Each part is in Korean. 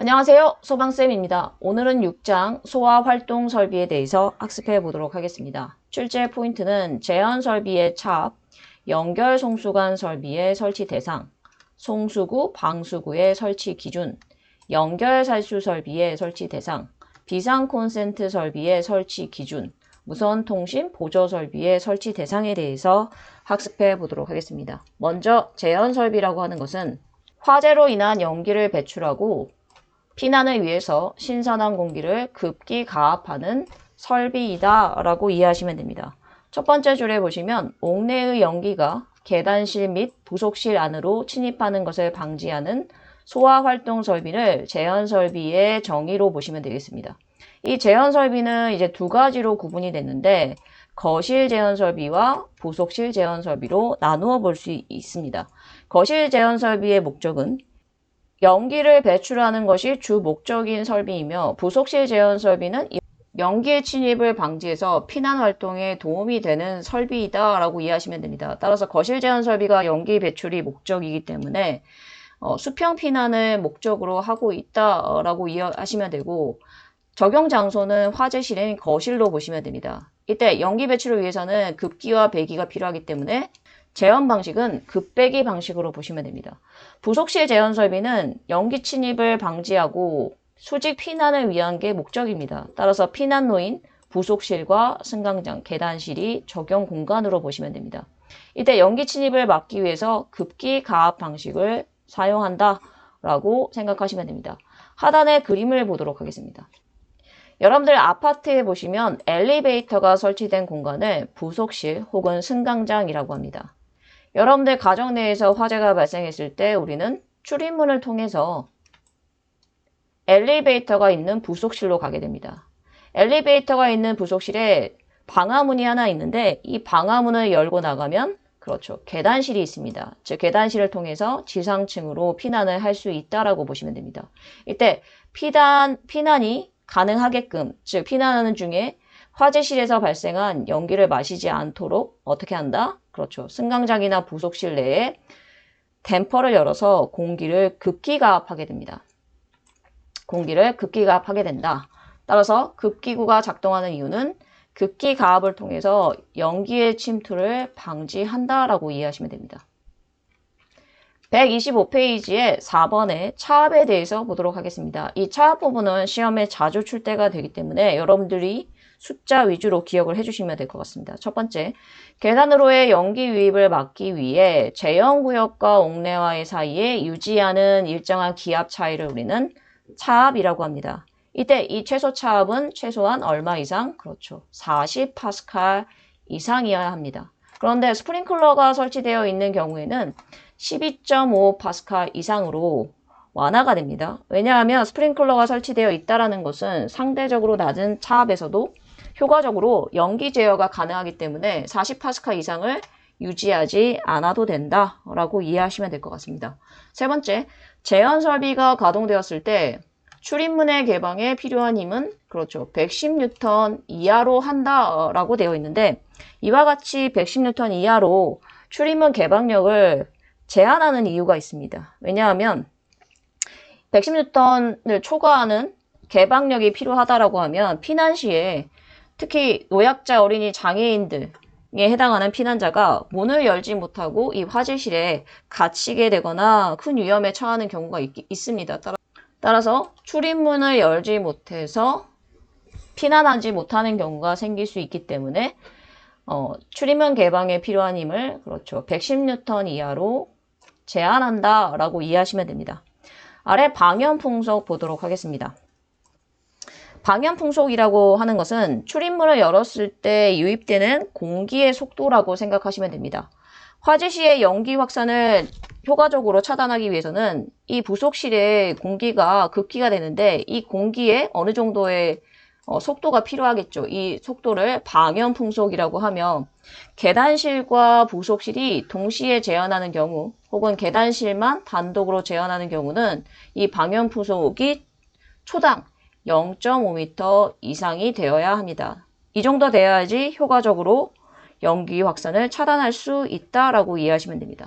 안녕하세요. 소방쌤입니다. 오늘은 6장 소화 활동 설비에 대해서 학습해 보도록 하겠습니다. 출제 포인트는 제한 설비의 차압, 연결 송수관 설비의 설치 대상, 송수구, 방수구의 설치 기준, 연결 살수 설비의 설치 대상, 비상 콘센트 설비의 설치 기준, 무선 통신 보조 설비의 설치 대상에 대해서 학습해 보도록 하겠습니다. 먼저 제한 설비라고 하는 것은 화재로 인한 연기를 배출하고 피난을 위해서 신선한 공기를 급기 가압하는 설비이다 라고 이해하시면 됩니다. 첫 번째 줄에 보시면 옥내의 연기가 계단실 및 부속실 안으로 침입하는 것을 방지하는 소화 활동 설비를 제한 설비의 정의로 보시면 되겠습니다. 이 제한 설비는 이제 두 가지로 구분이 됐는데 거실 제한 설비와 부속실 제한 설비로 나누어 볼 수 있습니다. 거실 제한 설비의 목적은 연기를 배출하는 것이 주 목적인 설비이며 부속실 제한 설비는 연기의 침입을 방지해서 피난 활동에 도움이 되는 설비이다 라고 이해하시면 됩니다. 따라서 거실 제한 설비가 연기 배출이 목적이기 때문에 어, 수평 피난을 목적으로 하고 있다 라고 이해하시면 되고 적용 장소는 화재실인 거실로 보시면 됩니다. 이때 연기 배출을 위해서는 급기와 배기가 필요하기 때문에 제한 방식은 급배기 방식으로 보시면 됩니다. 부속실 제한 설비는 연기 침입을 방지하고 수직 피난을 위한 게 목적입니다. 따라서 피난로인 부속실과 승강장, 계단실이 적용 공간으로 보시면 됩니다. 이때 연기 침입을 막기 위해서 급기 가압 방식을 사용한다 라고 생각하시면 됩니다. 하단의 그림을 보도록 하겠습니다. 여러분들 아파트에 보시면 엘리베이터가 설치된 공간을 부속실 혹은 승강장이라고 합니다. 여러분들 가정 내에서 화재가 발생했을 때 우리는 출입문을 통해서 엘리베이터가 있는 부속실로 가게 됩니다. 엘리베이터가 있는 부속실에 방화문이 하나 있는데 이 방화문을 열고 나가면 그렇죠. 계단실이 있습니다. 즉 계단실을 통해서 지상층으로 피난을 할 수 있다라고 보시면 됩니다. 이때 피난 피난이 가능하게끔 즉 피난하는 중에 화재실에서 발생한 연기를 마시지 않도록 어떻게 한다? 그렇죠. 승강장이나 부속실 내에 댐퍼를 열어서 공기를 급기 가압하게 됩니다. 공기를 급기 가압하게 된다. 따라서 급기구가 작동하는 이유는 급기 가압을 통해서 연기의 침투를 방지한다라고 이해하시면 됩니다. 125페이지에 4번의 차압에 대해서 보도록 하겠습니다. 이 차압 부분은 시험에 자주 출제가 되기 때문에 여러분들이 숫자 위주로 기억을 해주시면 될 것 같습니다. 첫 번째, 계단으로의 연기 유입을 막기 위해 제형 구역과 옥내와의 사이에 유지하는 일정한 기압 차이를 우리는 차압이라고 합니다. 이때 이 최소 차압은 최소한 얼마 이상? 그렇죠. 40 파스칼 이상이어야 합니다. 그런데 스프링클러가 설치되어 있는 경우에는 12.5 파스칼 이상으로 완화가 됩니다. 왜냐하면 스프링클러가 설치되어 있다는 것은 상대적으로 낮은 차압에서도 효과적으로 연기 제어가 가능하기 때문에 40파스칼 이상을 유지하지 않아도 된다라고 이해하시면 될 것 같습니다. 세 번째, 제한 설비가 가동되었을 때 출입문의 개방에 필요한 힘은 그렇죠. 110N 이하로 한다라고 되어 있는데 이와 같이 110N 이하로 출입문 개방력을 제한하는 이유가 있습니다. 왜냐하면 110N을 초과하는 개방력이 필요하다라고 하면 피난 시에 특히 노약자 어린이 장애인들 에 해당하는 피난자가 문을 열지 못하고 이 화재실에 갇히게 되거나 큰 위험에 처하는 경우가 있, 습니다 따라 서 출입문을 열지 못해서 피난하지 못하는 경우가 생길 수 있기 때문에 어, 출입문 개방에 필요한 힘을 그렇죠 110N 이하로 제한한다라고 이해하시면 됩니다. 아래 방연 풍속 보도록 하겠습니다. 방연 풍속이라고 하는 것은 출입문을 열었을 때 유입되는 공기의 속도라고 생각하시면 됩니다. 화재 시의 연기 확산을 효과적으로 차단하기 위해서는 이 부속실에 공기가 급기가 되는데 이 공기에 어느 정도의 어, 속도가 필요하겠죠. 이 속도를 방연 풍속이라고 하며 계단실과 부속실이 동시에 제한하는 경우 혹은 계단실만 단독으로 제한하는 경우는 이 방연 풍속이 초당 0.5m 이상이 되어야 합니다. 이 정도 돼야지 효과적으로 연기 확산을 차단할 수 있다라고 이해하시면 됩니다.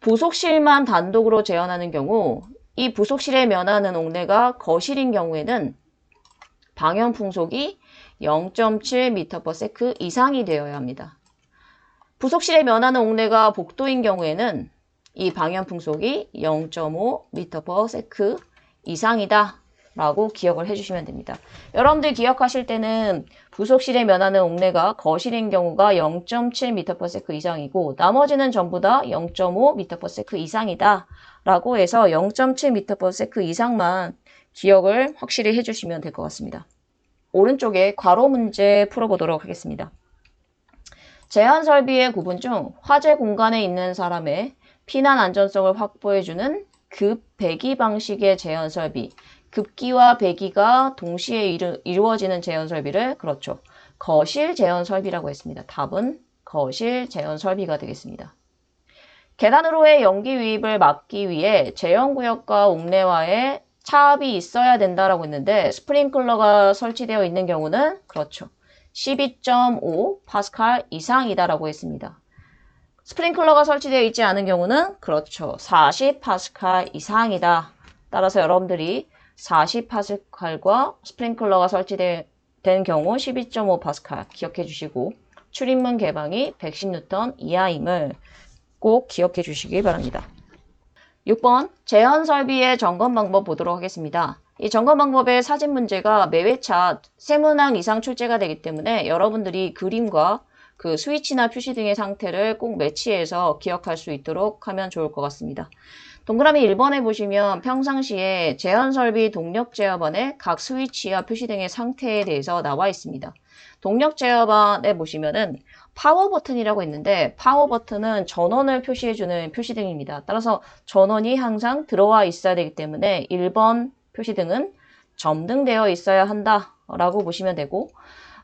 부속실만 단독으로 제한하는 경우 이 부속실에 면하는 옥내가 거실인 경우에는 방연 풍속이 0.7m/s 이상이 되어야 합니다. 부속실에 면하는 옥내가 복도인 경우에는 이 방연 풍속이 0.5m/s 이상이다 라고 기억을 해주시면 됩니다. 여러분들 기억하실 때는 부속실에 면하는 옥내가 거실인 경우가 0.7m/s 이상이고 나머지는 전부 다 0.5m/s 이상이다 라고 해서 0.7m/s 이상만 기억을 확실히 해주시면 될 것 같습니다. 오른쪽에 괄호 문제 풀어보도록 하겠습니다. 제한 설비의 구분 중 화재 공간에 있는 사람의 피난 안전성을 확보해주는 급 배기 방식의 제한 설비, 급기와 배기가 동시에 이루, 이루어지는 제한 설비를 그렇죠. 거실 제한 설비라고 했습니다. 답은 거실 제한 설비가 되겠습니다. 계단으로의 연기 유입을 막기 위해 제형구역과 옥내와의 차압이 있어야 된다라고 했는데 스프링클러가 설치되어 있는 경우는 그렇죠. 12.5 파스칼 이상이다라고 했습니다. 스프링클러가 설치되어 있지 않은 경우는 그렇죠. 40 파스칼 이상이다. 따라서 여러분들이 40 파스칼과 스프링클러가 설치된 경우 12.5 파스칼 기억해 주시고 출입문 개방이 110뉴턴 이하임을 꼭 기억해 주시기 바랍니다. 6번 제한 설비의 점검 방법 보도록 하겠습니다. 이 점검 방법의 사진 문제가 매회차 세문항 이상 출제가 되기 때문에 여러분들이 그림과 그 스위치나 표시 등의 상태를 꼭 매치해서 기억할 수 있도록 하면 좋을 것 같습니다. 동그라미 1번에 보시면 평상시에 제한 설비 동력 제어반의 각 스위치와 표시 등의 상태에 대해서 나와 있습니다. 동력 제어반에 보시면은 파워 버튼이라고 있는데 파워 버튼은 전원을 표시해주는 표시등입니다. 따라서 전원이 항상 들어와 있어야 되기 때문에 1번 표시등은 점등되어 있어야 한다라고 보시면 되고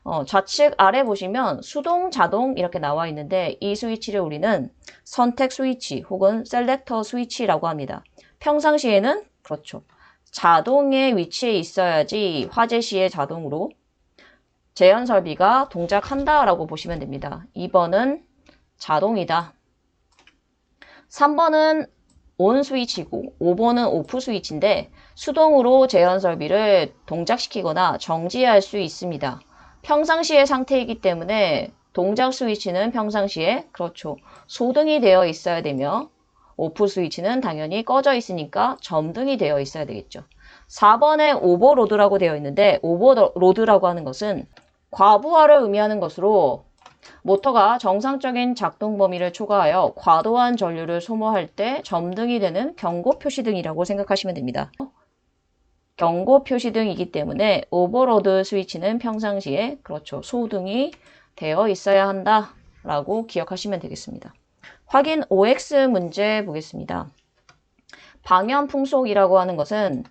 어, 좌측 아래 보시면 수동, 자동 이렇게 나와 있는데 이 스위치를 우리는 선택 스위치 혹은 셀렉터 스위치라고 합니다. 평상시에는 그렇죠. 자동의 위치에 있어야지 화재 시에 자동으로 제한 설비가 동작한다라고 보시면 됩니다. 2번은 자동이다. 3번은 온 스위치고 5번은 오프 스위치인데 수동으로 제한 설비를 동작시키거나 정지할 수 있습니다. 평상시의 상태이기 때문에 동작 스위치는 평상시에 그렇죠. 소등이 되어 있어야 되며 오프 스위치는 당연히 꺼져 있으니까 점등이 되어 있어야 되겠죠. 4번에 오버로드라고 되어 있는데 오버로드라고 하는 것은 과부하를 의미하는 것으로 모터가 정상적인 작동 범위를 초과하여 과도한 전류를 소모할 때 점등이 되는 경고 표시등이라고 생각하시면 됩니다. 경고 표시등이기 때문에 오버로드 스위치는 평상시에 그렇죠. 소등이 되어 있어야 한다 라고 기억하시면 되겠습니다. 확인 OX 문제 보겠습니다. 방연 풍속이라고 하는 것은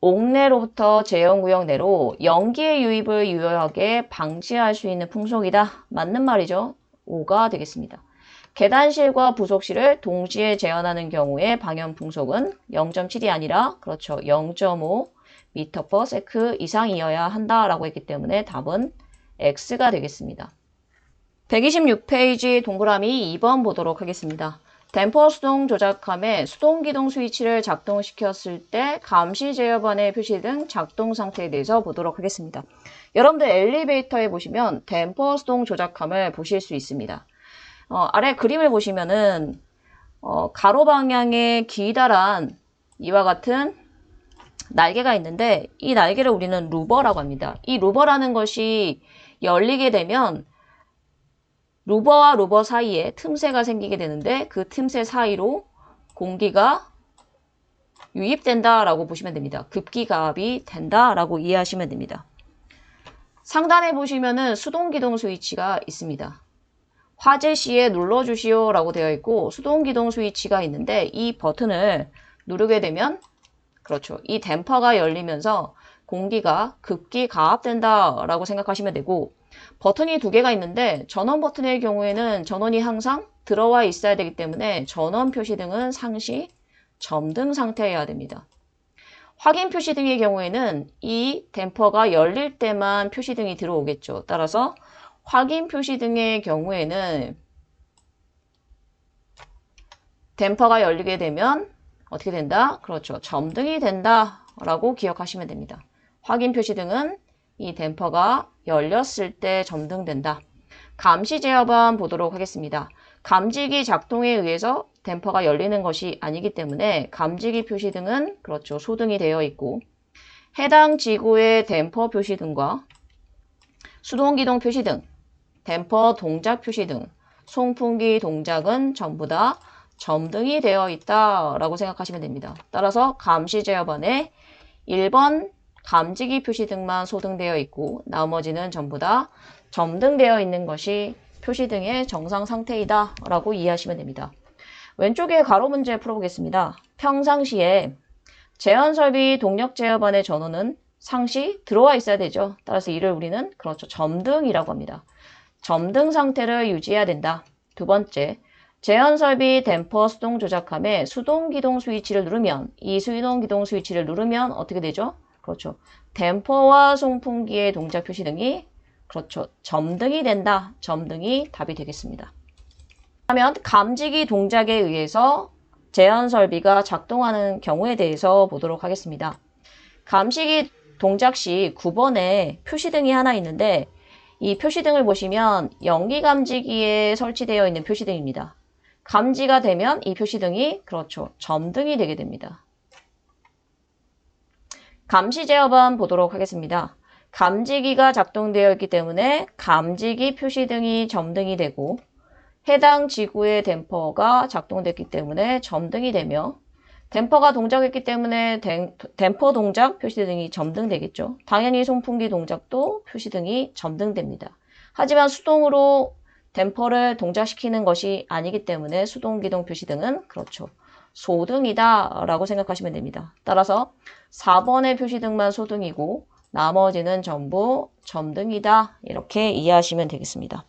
옥내로부터 제형구역 내로 연기의 유입을 유효하게 방지할 수 있는 풍속이다. 맞는 말이죠. 5가 되겠습니다. 계단실과 부속실을 동시에 재현하는 경우에 방연 풍속은 0.7이 아니라 그렇죠. 0.5 m/s 이상이어야 한다라고 했기 때문에 답은 X가 되겠습니다. 126페이지 동그라미 2번 보도록 하겠습니다. 댐퍼 수동 조작함에 수동 기동 스위치를 작동시켰을 때 감시 제어반의 표시 등 작동 상태에 대해서 보도록 하겠습니다. 여러분들 엘리베이터에 보시면 댐퍼 수동 조작함을 보실 수 있습니다. 어, 아래 그림을 보시면은 어, 가로 방향의 기다란 이와 같은 날개가 있는데 이 날개를 우리는 루버라고 합니다. 이 루버라는 것이 열리게 되면 루버와 루버 사이에 틈새가 생기게 되는데 그 틈새 사이로 공기가 유입된다 라고 보시면 됩니다. 급기가압이 된다 라고 이해하시면 됩니다. 상단에 보시면은 수동 기동 스위치가 있습니다. 화재 시에 눌러주시오 라고 되어 있고 수동 기동 스위치가 있는데 이 버튼을 누르게 되면 그렇죠. 이 댐퍼가 열리면서 공기가 급기 가압된다 라고 생각하시면 되고 버튼이 두 개가 있는데 전원 버튼의 경우에는 전원이 항상 들어와 있어야 되기 때문에 전원 표시 등은 상시 점등 상태여야 됩니다. 확인 표시 등의 경우에는 이 댐퍼가 열릴 때만 표시 등이 들어오겠죠. 따라서 확인 표시 등의 경우에는 댐퍼가 열리게 되면 어떻게 된다? 그렇죠. 점등이 된다 라고 기억하시면 됩니다. 확인 표시 등은 이 댐퍼가 열렸을 때 점등된다. 감시 제어반 보도록 하겠습니다. 감지기 작동에 의해서 댐퍼가 열리는 것이 아니기 때문에 감지기 표시 등은 그렇죠. 소등이 되어 있고 해당 지구의 댐퍼 표시 등과 수동 기동 표시 등, 댐퍼 동작 표시 등, 송풍기 동작은 전부 다 점등이 되어 있다 라고 생각하시면 됩니다. 따라서 감시 제어반에 1번 감지기 표시 등만 소등되어 있고 나머지는 전부 다 점등되어 있는 것이 표시 등의 정상 상태이다 라고 이해하시면 됩니다. 왼쪽에 가로 문제 풀어보겠습니다. 평상시에 제한설비 동력 제어반의 전원은 상시 들어와 있어야 되죠. 따라서 이를 우리는 그렇죠. 점등이라고 합니다. 점등 상태를 유지해야 된다. 두 번째, 제한 설비 댐퍼 수동 조작함에 수동 기동 스위치를 누르면 이 수동 기동 스위치를 누르면 어떻게 되죠? 그렇죠. 댐퍼와 송풍기의 동작 표시 등이 그렇죠. 점등이 된다. 점등이 답이 되겠습니다. 하면 감지기 동작에 의해서 제한 설비가 작동하는 경우에 대해서 보도록 하겠습니다. 감시기 동작 시 9번에 표시등이 하나 있는데 이 표시등을 보시면 연기 감지기에 설치되어 있는 표시등입니다. 감지가 되면 이 표시등이 그렇죠. 점등이 되게 됩니다. 감시 제어반 보도록 하겠습니다. 감지기가 작동되어 있기 때문에 감지기 표시등이 점등이 되고 해당 지구의 댐퍼가 작동됐기 때문에 점등이 되며 댐퍼가 동작했기 때문에 댐, 댐퍼 동작 표시등이 점등되겠죠. 당연히 송풍기 동작도 표시등이 점등됩니다. 하지만 수동으로 댐퍼를 동작시키는 것이 아니기 때문에 수동 기동 표시등은 그렇죠. 소등이다 라고 생각하시면 됩니다. 따라서 4번의 표시등만 소등이고 나머지는 전부 점등이다 이렇게 이해하시면 되겠습니다.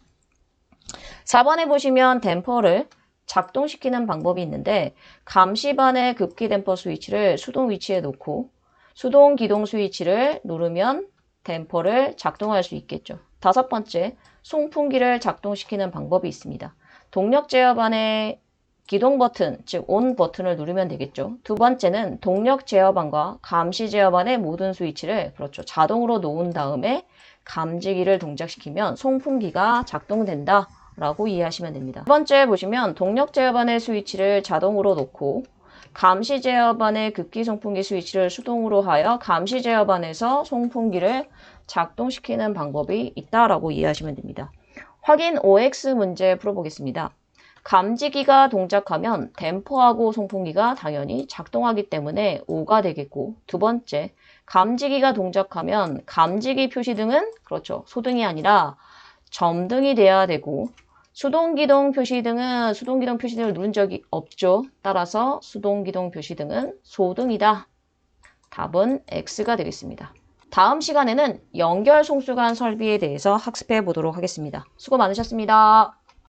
4번에 보시면 댐퍼를 작동시키는 방법이 있는데 감시반의 급기 댐퍼 스위치를 수동 위치에 놓고 수동 기동 스위치를 누르면 댐퍼를 작동할 수 있겠죠. 다섯 번째, 송풍기를 작동시키는 방법이 있습니다. 동력 제어반의 기동 버튼, 즉 ON 버튼을 누르면 되겠죠. 두 번째는 동력 제어반과 감시 제어반의 모든 스위치를 그렇죠. 자동으로 놓은 다음에 감지기를 동작시키면 송풍기가 작동된다. 라고 이해하시면 됩니다. 두 번째 보시면 동력 제어반의 스위치를 자동으로 놓고 감시 제어반의 급기 송풍기 스위치를 수동으로 하여 감시 제어반에서 송풍기를 작동시키는 방법이 있다라고 이해하시면 됩니다. 확인 OX 문제 풀어보겠습니다. 감지기가 동작하면 댐퍼하고 송풍기가 당연히 작동하기 때문에 O가 되겠고 두 번째 감지기가 동작하면 감지기 표시등은 그렇죠 소등이 아니라 점등이 돼야 되고 수동기동 표시 등은 수동기동 표시 등을 누른 적이 없죠. 따라서 수동기동 표시 등은 소등이다. 답은 X가 되겠습니다. 다음 시간에는 연결 송수관 설비에 대해서 학습해 보도록 하겠습니다. 수고 많으셨습니다.